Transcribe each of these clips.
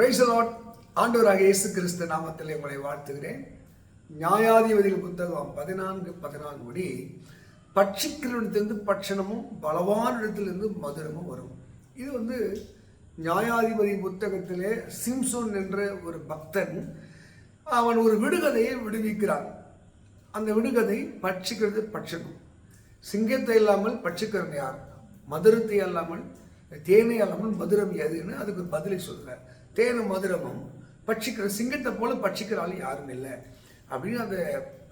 ரைசலாட் ஆண்டவராக இயேசு கிறிஸ்து நாமத்தில் உங்களை வாழ்த்துகிறேன். நியாயாதிபதிகள் புத்தகம் பதினான்கு பதினான்கு படி பட்சிக்கிறவனிடத்திலிருந்து பட்சணமும் பலவான இடத்திலிருந்து மதுரமும் வரும். இது வந்து நியாயாதிபதி புத்தகத்திலே சிம்சோன் என்ற ஒரு பக்தன் அவன் ஒரு விடுகதையை விடுவிக்கிறான். அந்த விடுகதை பட்சிக்கிறது பட்சணம். சிங்கத்தை இல்லாமல் பட்சிக்கிறவன் யார்? மதுரத்தை அல்லாமல் தேனை அல்லாமல் மதுரம் எதுன்னு அதுக்கு பதிலை சொல்கிறார் தேனும் மதுரமும் பட்சிக்கிற சிங்கத்தை போல பட்சிக்கிற ஆள் யாரும் இல்லை. அப்படின்னு அந்த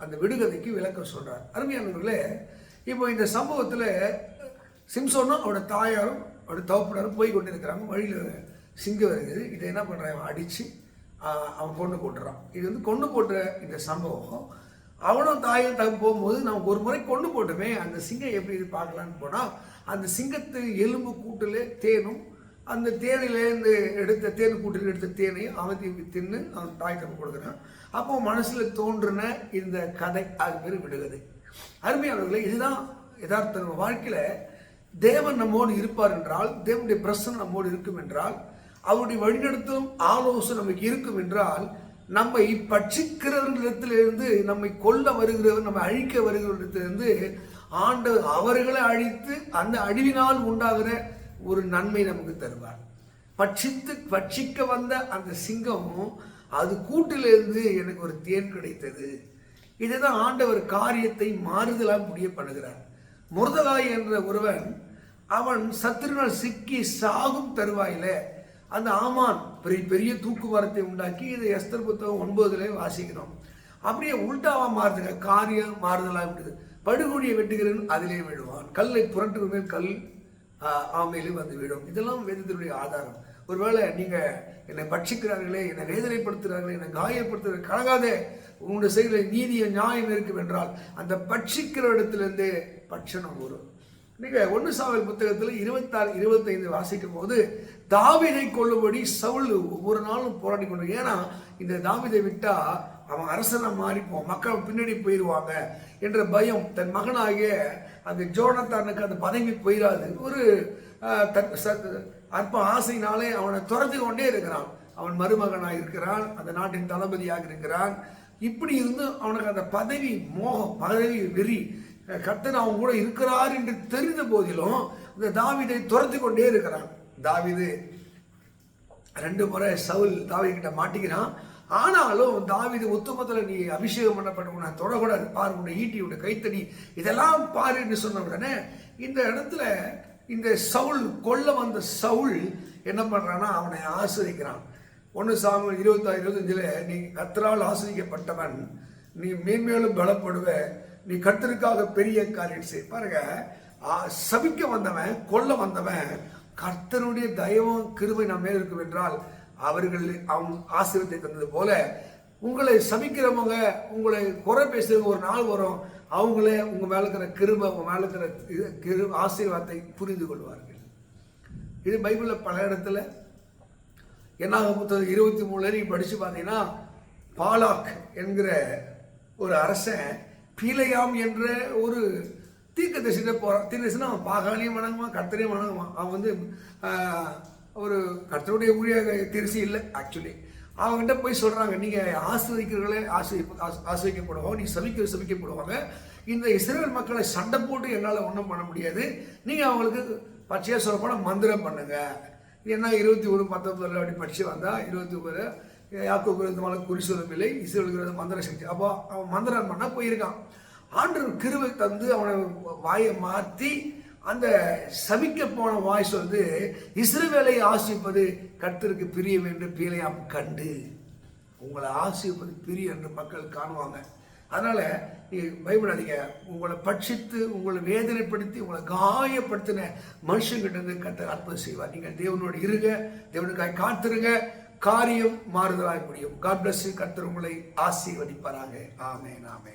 அந்த விடுகதைக்கு விளக்கம் சொல்கிறார் அருமையானவர்களே இப்போ இந்த சம்பவத்தில் சிம்சோனும் அவரோட தாயாரும் அவரோட தவப்பினரும் போய் கொண்டு இருக்கிறாங்க வழியில் சிங்கம் வருகிறது இதை என்ன பண்ணுறான் அவன் அடித்து அவன் கொண்டு போட்டுறான். இது வந்து கொண்டு போட்ட இந்த சம்பவம். அவனும் தாயும் தகு போகும்போது நம்ம ஒரு முறை கொண்டு போட்டுமே அந்த சிங்கம் எப்படி இது பார்க்கலான்னு போனால் அந்த சிங்கத்து எலும்பு கூட்டில் தேனும் அந்த தேனிலேருந்து எடுத்த தேன் கூட்டில் எடுத்த தேனையும் அவன் தின்னு அவன் தாய் தப்பு கொடுக்குறான். அப்போ மனசில் தோன்றின இந்த கதை அது பேர் விடுகதை. அருமையானவர்களே இதுதான் யதார்த்த நம்ம வாழ்க்கையில் தேவன் நம்மோடு இருப்பார் என்றால் தேவனுடைய பிரசனம் நம்மோடு இருக்கும் என்றால் அவருடைய வழிநடத்தும் ஆலோசனை நமக்கு இருக்கும் என்றால் நம்மை பட்சிக்கிறவர்களிடத்திலிருந்து நம்மை கொல்ல வருகிறவர் நம்மை அழிக்க வருகிறவர்களிடத்திலிருந்து ஆண்டு அவர்களை அழித்து அந்த அழிவினால் உண்டாகிற ஒரு நன்மை நமக்கு தருவார். பட்சித்து பட்சிக்க வந்த அந்த சிங்கமும் அது கூட்டிலிருந்து எனக்கு ஒரு தேன் கிடைத்தது. இதுதான் ஆண்டவர் காரியத்தை மாறுதலாக முடிய பண்ணுகிறார் முருதலாய் என்ற ஒருவன் அவன் சத்துருனால் சிக்கி சாகும் தருவாயில அந்த ஆமான் பெரிய பெரிய தூக்குமரத்தை உண்டாக்கி இதை எஸ்தர் புத்தகம் ஒன்பதுல வாசிக்கிறோம். அப்படியே உள்டாவா மாறுதுங்க காரியம் மாறுதலாக விடுது படுகொடியை வெட்டுகிறேன் அதிலே விழுவான். கல்லை புரட்டுகிறவன் கல் ஆமையிலும் வந்து விடும் இதெல்லாம் வேதத்தினுடைய ஆதாரம். ஒருவேளை நீங்க என்னை பட்சிக்கிறார்களே என்னை வேதனைப்படுத்துகிறார்களே என்னை காயப்படுத்துகிற கலகாதே உங்களுடைய செயல நீதியும் நியாயம் இருக்கும் என்றால் அந்த பட்சிக்கிற இடத்துலேருந்தே பட்சணம் வரும். நீங்க ஒன்று சாவல் புத்தகத்தில் இருபத்தாறு இருபத்தைந்து வாசிக்கும் போது தாவிதை கொள்ளும்படி சவுல் ஒவ்வொரு நாளும் போராடி கொண்டு ஏன்னா இந்த தாவிதை விட்டால் அவன் அரசனை மாறிப்போம் மக்கள் பின்னாடி போயிடுவாங்க என்ற பயம் தன் மகனாகிய அந்த ஜோனத்தானுக்கு அந்த பதவி போயிடாது ஒரு அற்ப ஆசையினாலே அவனை துரத்து கொண்டே இருக்கிறான். அவன் மருமகனாக இருக்கிறான் அந்த நாட்டின் தளபதியாக இருக்கிறான். இப்படி இருந்து அவனுக்கு அந்த பதவி மோகம் பதவி வெறி கர்த்தன் அவன் கூட இருக்கிறார் என்று தெரிந்த போதிலும் இந்த தாவிதை துரத்தி கொண்டே இருக்கிறான். தாவிது ரெண்டு முறை சவுல் தாவி கிட்ட மாட்டிக்கிறான். ஆனாலும் தாவிது உத்தமத்தில் நீ அபிஷேகம் பண்ணப்பட்ட நான் தொடக்கூடாது. பாரு உன்னை ஈட்டி உன்னை கைத்தடி. இதெல்லாம் பாரு என்று சொன்ன உடனே இந்த இடத்துல இந்த சவுல் கொல்ல வந்த சவுல் என்ன பண்ணுறான்னா அவனை ஆசிரிக்கிறான். ஒன்று சாமி இருபத்தாறு இருபத்தஞ்சில் நீ கத்தரால் ஆசிரிக்கப்பட்டவன் நீ மேன்மேலும் பலப்படுவ நீ கத்தருக்காக பெரிய காரியம் செய். பாருங்க சபிக்க வந்தவன் கொல்ல வந்தவன் கர்த்தருடைய தயவும் கிருமை நம்ம மேல் இருக்கும் என்றால் அவர்கள் அவங்க ஆசிரியத்தை தந்தது போல உங்களை சபிக்கிறவங்க உங்களை குறை பேசுறவங்க ஒரு நாள் வரும் அவங்களே உங்க மேல இருக்கிற கிருப உங்க மேல இருக்கிற கிரு ஆசீர்வாதத்தை புரிந்து கொள்வார்கள். இது பைபிளில் பல இடத்துல என்னாக புத்தகம் இருபத்தி மூணுல நீங்கள் படிச்சு பார்த்தீங்கன்னா பாலாக் என்கிற ஒரு அரசன் பீலையாம் என்ற ஒரு தீர்க்க தரிசனம் போகிறான் தீர்க்க தரிசனம் அவன் பாகாலையும் வணங்குவான் கர்த்தரையும் வணங்குவான். அவன் வந்து ஒரு கர்த்தருடைய ஊழிய திருசி இல்லை ஆக்சுவலி அவங்ககிட்ட போய் சொல்கிறாங்க நீங்கள் ஆசிரியர்களே ஆசிரி ஆசிரிக்கப்படுவோம் நீ சபிக்க சபிக்கப்படுவாங்க. இந்த இஸ்ரேல் மக்களை சண்டை போட்டு என்னால் ஒன்றும் பண்ண முடியாது. நீங்கள் அவங்களுக்கு பச்சையாக சொல்ல போனால் மந்திரம் பண்ணுங்கள் ஏன்னா இருபத்தி ஒரு பத்தொம்பதுல அப்படி படித்து வந்தால் இருபத்தி ஒரு யாக்கோ விரோதமான குறி இல்லை இஸ்ரேலுக்கு விரோத மந்திர சக்தி அப்போ அவன் மந்திரம் பண்ணால் போயிருக்கான். ஆண்டு கிருவை தந்து அவனை வாயை மாற்றி அந்த சபிக்க போன வாய்ஸ் வந்து இஸ்ரவேலை ஆசிப்பது கர்த்தருக்கு பிரியம் என்று பீலையாம் கண்டு. உங்களை ஆசிப்பது பிரியம் என்று மக்கள் காணுவாங்க. அதனால் நீங்கள் பயப்படாதீங்க. உங்களை பட்சித்து உங்களை வேதனைப்படுத்தி உங்களை காயப்படுத்தின மனுஷங்கிட்ட இருந்து கர்த்தர் அற்புதம் செய்வார். நீங்கள் தேவனோடு இருங்க தேவனுக்காய் காத்துருங்க. காரியம் மாறுதலாக முடியும். காட் பிளஸ் கர்த்தர் உங்களை ஆசீர்வதிப்பாராங்க ஆமே ஆமே